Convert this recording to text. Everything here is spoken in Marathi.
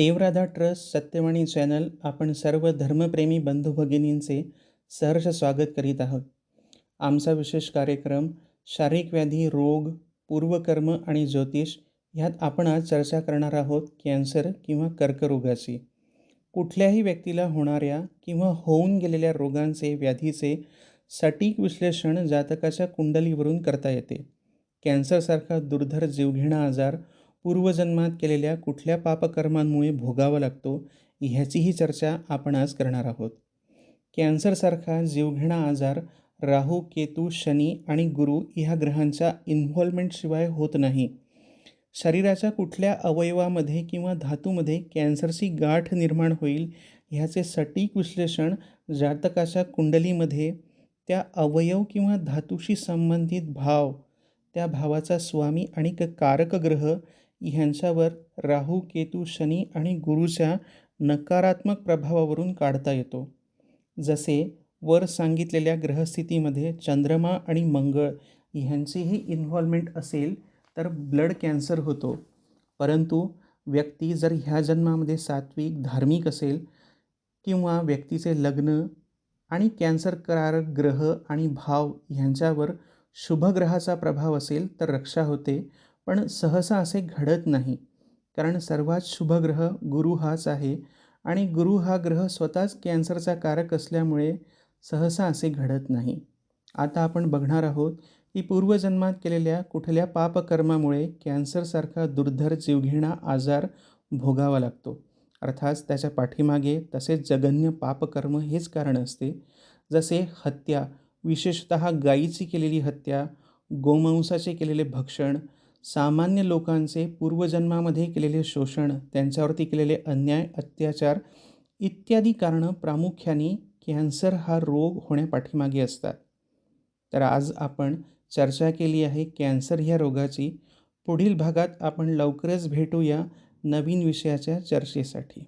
देवराधा ट्रस्ट सत्यवाणी चॅनल आपण सर्व धर्मप्रेमी बंधू भगिनींचे सहर्ष स्वागत करीत आहोत. आमचा विशेष कार्यक्रम शारीरिक व्याधी रोग पूर्वकर्म आणि ज्योतिष ह्यात आपण आज चर्चा करणार आहोत कॅन्सर किंवा कर्करोगाची. कुठल्याही व्यक्तीला होणाऱ्या किंवा होऊन गेलेल्या रोगांचे व्याधीचे सटीक विश्लेषण जातकाच्या कुंडलीवरून करता येते. कॅन्सरसारखा दुर्धर जीवघेणा आजार पूर्वजन्मात केलेल्या कुठल्या पापकर्मांमुळे भोगावा लागतो ह्याचीही चर्चा आपण आज करणार आहोत. कॅन्सरसारखा जीवघेणा आजार राहू केतू शनी आणि गुरु ह्या ग्रहांच्या इन्व्हॉल्वमेंटशिवाय होत नाही. शरीराच्या कुठल्या अवयवामध्ये किंवा धातूमध्ये कॅन्सरची गाठ निर्माण होईल ह्याचे सटीक विश्लेषण जातकाच्या कुंडलीमध्ये त्या अवयव किंवा धातूशी संबंधित भाव त्या भावाचा स्वामी आणि क कारक ग्रह ह्यांच्यावर राहू केतू शनी आणि गुरुच्या नकारात्मक प्रभावावरून काढता येतो. जसे वर सांगितलेल्या ग्रहस्थितीमध्ये चंद्रमा आणि मंगळ ह्यांचीही इन्व्हॉल्वमेंट असेल तर ब्लड कॅन्सर होतो. परंतु व्यक्ती जर ह्या जन्मामध्ये सात्विक धार्मिक असेल किंवा व्यक्तीचे लग्न आणि कॅन्सरकारक ग्रह आणि भाव ह्यांच्यावर शुभग्रहाचा प्रभाव असेल तर रक्षा होते. पण सहसा असे घडत नाही. कारण सर्वात शुभग्रह गुरु हाच आहे आणि गुरु हा ग्रह स्वतःच कॅन्सरचा कारक असल्यामुळे सहसा असे घडत नाही. आता आपण बघणार आहोत की पूर्वजन्मात केलेल्या कुठल्या पापकर्मामुळे कॅन्सरसारखा दुर्धर जीवघेणा आजार भोगावा लागतो. अर्थात त्याच्या पाठीमागे तसेच जगन्य पापकर्म हेच कारण असते. जसे हत्या विशेषत गायीची केलेली हत्या गोमांसाचे केलेले भक्षण सामान्य लोकांचे पूर्वजन्मामध्ये केलेले शोषण त्यांच्यावरती केलेले अन्याय अत्याचार इत्यादी कारणं प्रामुख्याने कॅन्सर हा रोग होण्यापाठीमागे असतात. तर आज आपण चर्चा केली आहे कॅन्सर ह्या रोगाची. पुढील भागात आपण लवकरच भेटूया नवीन विषयाच्या चर्चेसाठी.